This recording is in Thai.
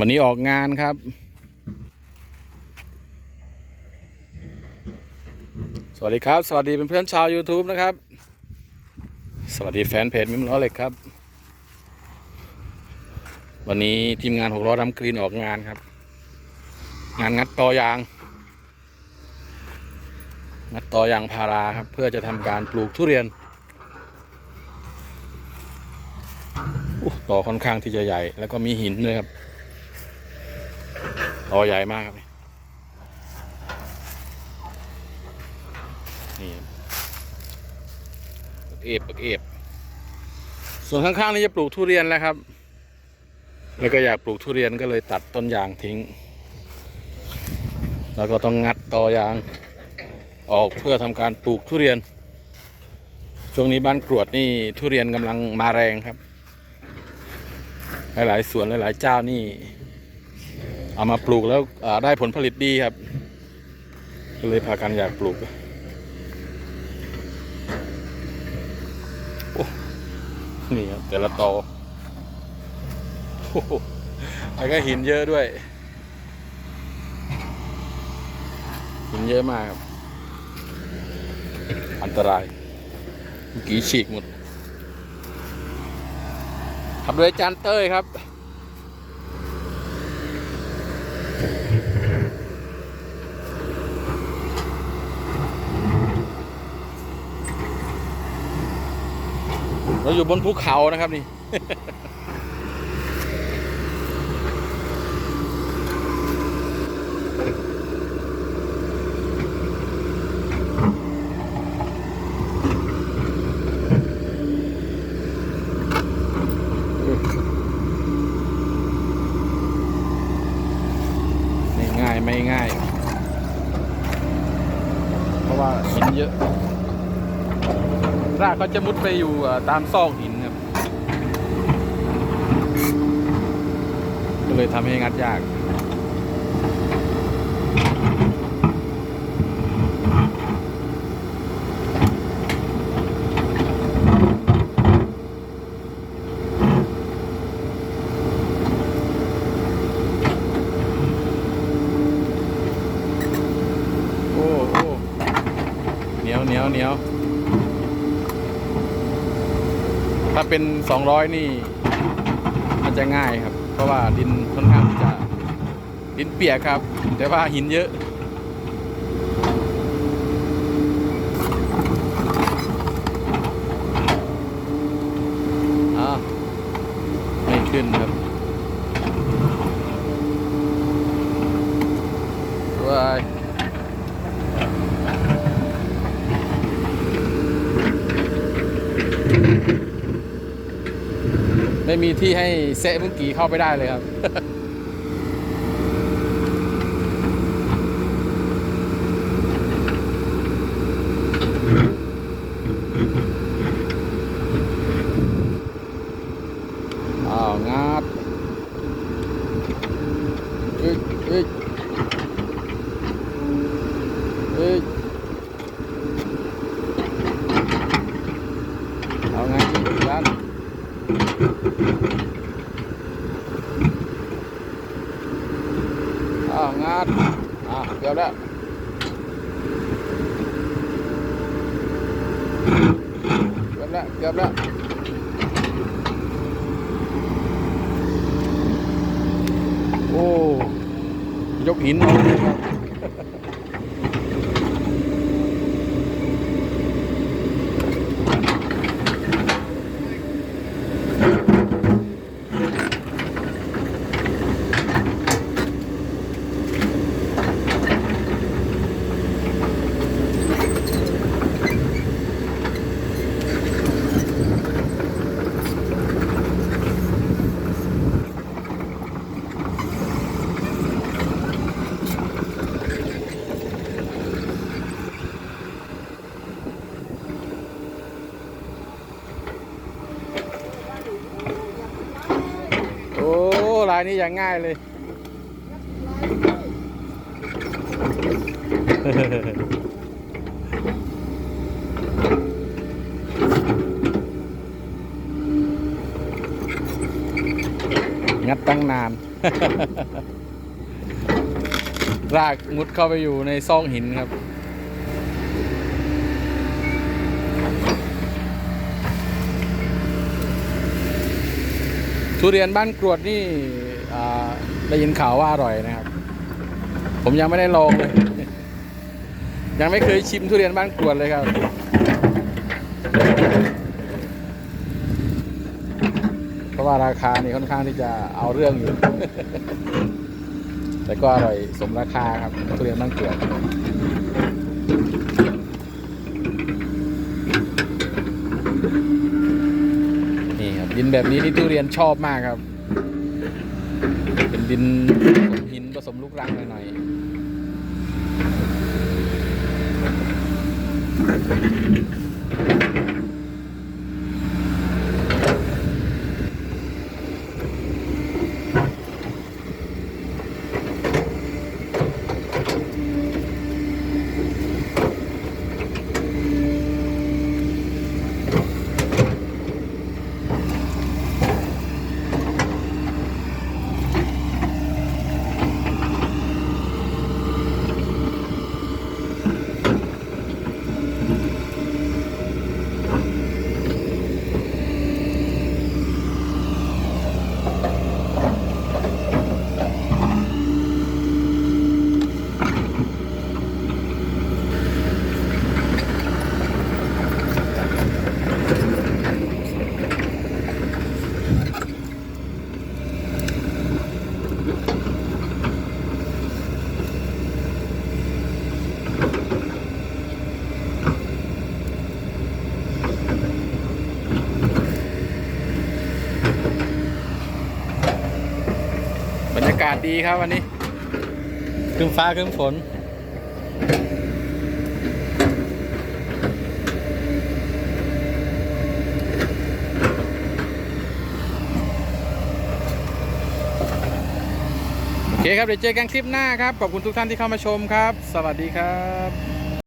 วันนี้ออกงานครับ สวัสดีครับ สวัสดีเป็นเพื่อนชาว YouTube นะครับ สวัสดีแฟนเพจมิมล้อเหล็กครับ วันนี้ทีมงานหกล้อดำกรีนออกงานครับ งานงัดตอยาง งัดตอยางพาราครับ เพื่อจะทำการปลูกทุเรียนอ้ต่อค่อนข้างที่จะใหญ่ แล้วก็มีหินด้วยครับ ตอใหญ่มากครับ นี่ปักเอฟปักเอฟส่วนข้างๆนี่จะปลูกทุเรียนแล้วครับ แล้วก็อยากปลูกทุเรียนก็เลยตัดต้นยางทิ้ง แล้วก็ต้องงัดตอยางออกเพื่อทำการปลูกทุเรียน ช่วงนี้บ้านกรวดนี่ทุเรียนกำลังมาแรงครับ หลายๆสวนหลายๆเจ้านี่ เอามาปลูกแล้วได้ผลผลิตดีครับ ก็เลยพากันอยากปลูกโอ้นี่ครับแต่ละตอโอ้โหแล้วก็หินเยอะด้วย หินเยอะมากครับ อันตรายเมื่อกี้ฉีกหมดขับโดยอาจานเต้ยครับ เราอยู่บนภูเขานะครับนี่ไม่ง่ายไม่ง่าย เพราะว่าหินเยอะ รากเขาจะมุดไปอยู่ตามซอกหินครับ ก็เลยทำให้งัดยาก โอ้โอ้เหนียวเหนียวเหนียว ถ้า เป็นสองร้อยนี่มันจะง่ายครับ เพราะว่าดินค่อนข้างจะดินเปียกครับ แต่ว่าหินเยอะอ่าไม่ขึ้นครับว้าย ไม่มีที่ให้เซะมุงกีเข้าไปได้เลยครับ อ้าวงัดเอ้ยเอ้ยเอ้ยเอาไงยัน อ้าวงัด อ่าเกือบแล้วเกือบแล้วเกือบแล้วโอ้ยกหินเอาเลยครับโอ้ลายนี้อย่างง่ายเลย งัดตั้งนาน รากมุดเข้าไปอยู่ในซองหินครับทุเรียนบ้านกรวดนี่ ได้ยินข่าวว่าอร่อยนะครับ ผมยังไม่ได้ลองเลย ยังไม่เคยชิมทุเรียนบ้านกรวดเลยครับเพราะว่าราคานี่ค่อนข้างที่จะเอาเรื่องอยู่ แต่ก็อร่อยสมราคาครับทุเรียนบ้านกรวดนี่ครับดินแบบนี้นี่ทุเรียนชอบมากครับ ดินผสมหินผสมลูกรังหน่อยๆากาศดีครับวันนี้ครึ้มฟ้าครึ้มฝน โอเคครับ เดี๋ยวเจอกันคลิปหน้าครับ ขอบคุณทุกท่านที่เข้ามาชมครับ สวัสดีครับ